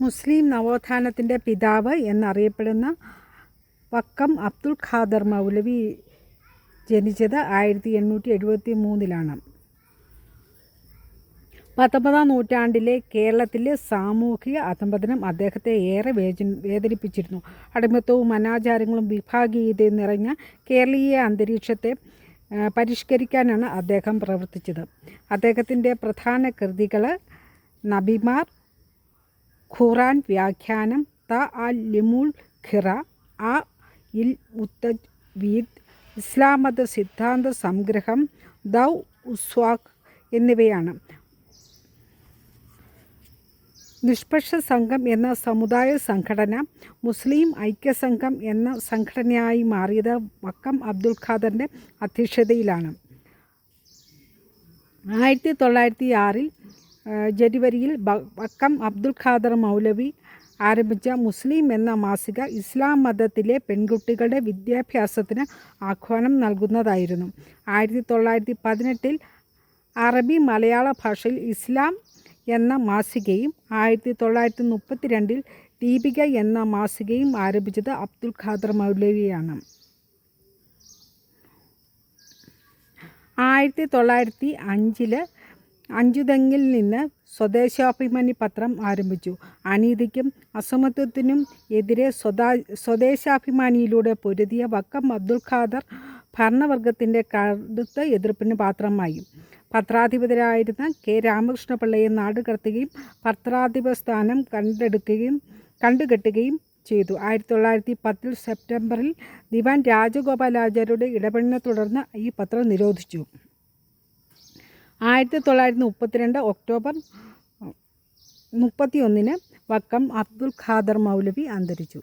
മുസ്ലിം നവോത്ഥാനത്തിന്റെ പിതാവ് എന്നറിയപ്പെടുന്ന വക്കം അബ്ദുൽ ഖാദർ മൗലവി ജനിച്ചത് ആയിരത്തി എണ്ണൂറ്റി എഴുപത്തി മൂന്നിലാണ് പത്തൊമ്പതാം നൂറ്റാണ്ടിലെ കേരളത്തിലെ സാമൂഹിക അധംപതനം അദ്ദേഹത്തെ ഏറെ വേച വേദനിപ്പിച്ചിരുന്നു. അടിമത്തവും അനാചാരങ്ങളും വിഭാഗീയതയും നിറഞ്ഞ കേരളീയ അന്തരീക്ഷത്തെ പരിഷ്കരിക്കാനാണ് അദ്ദേഹം പ്രവർത്തിച്ചത്. അദ്ദേഹത്തിന്റെ പ്രധാന കൃതികൾ നബിമാർ ഖുറാൻ വ്യാഖ്യാനം ത അൽ ലിമുൽ ഖിറ അ ഇൽ മുത്തവീദ് ഇസ്ലാമത സിദ്ധാന്ത സംഗ്രഹം ദൗ ഉസ്വാഖ് എന്നിവയാണ്. നിഷ്പക്ഷ സംഘം എന്ന സമുദായ സംഘടന മുസ്ലിം ഐക്യസംഘം എന്ന സംഘടനയായി മാറിയത് വക്കം അബ്ദുൽ ഖാദറിന്റെ അധ്യക്ഷതയിലാണ്. ആയിരത്തി തൊള്ളായിരത്തി ആറിൽ ജനുവരിയിൽ വക്കം അബ്ദുൽ ഖാദർ മൗലവി ആരംഭിച്ച മുസ്ലിം എന്ന മാസിക ഇസ്ലാം മതത്തിലെ പെൺകുട്ടികളുടെ വിദ്യാഭ്യാസത്തിന് ആഹ്വാനം നൽകുന്നതായിരുന്നു. ആയിരത്തി തൊള്ളായിരത്തി പതിനെട്ടിൽ അറബി മലയാള ഭാഷയിൽ ഇസ്ലാം എന്ന മാസികയും ആയിരത്തി തൊള്ളായിരത്തി മുപ്പത്തി രണ്ടിൽ ദീപിക എന്ന മാസികയും ആരംഭിച്ചത് അബ്ദുൽ ഖാദർ മൗലവിയാണ്. ആയിരത്തി തൊള്ളായിരത്തി അഞ്ചിൽ അഞ്ചുതെങ്ങിൽ നിന്ന് സ്വദേശാഭിമാനി പത്രം ആരംഭിച്ചു. അനീതിക്കും അസമത്വത്തിനും എതിരെ സ്വദാ സ്വദേശാഭിമാനിയിലൂടെ പൊരുതിയ വക്കം അബ്ദുൽ ഖാദർ ഭരണവർഗത്തിന്റെ കടുത്ത എതിർപ്പിന് പാത്രമായി. പത്രാധിപതരായിരുന്ന കെ രാമകൃഷ്ണപിള്ളയെ നാടുകടത്തുകയും പത്രാധിപ സ്ഥാനം കണ്ടെടുക്കുകയും കണ്ടുകെട്ടുകയും ചെയ്തു. ആയിരത്തി തൊള്ളായിരത്തി പത്തിൽ സെപ്റ്റംബറിൽ ദിവാൻ രാജഗോപാലാചാര്യയുടെ ഇടപെടലിനെ തുടർന്ന് ഈ പത്രം നിരോധിച്ചു. ആയിരത്തി തൊള്ളായിരത്തി മുപ്പത്തിരണ്ട് ഒക്ടോബർ മുപ്പത്തി ഒന്നിന് വക്കം അബ്ദുൽ ഖാദർ മൗലവി അന്തരിച്ചു.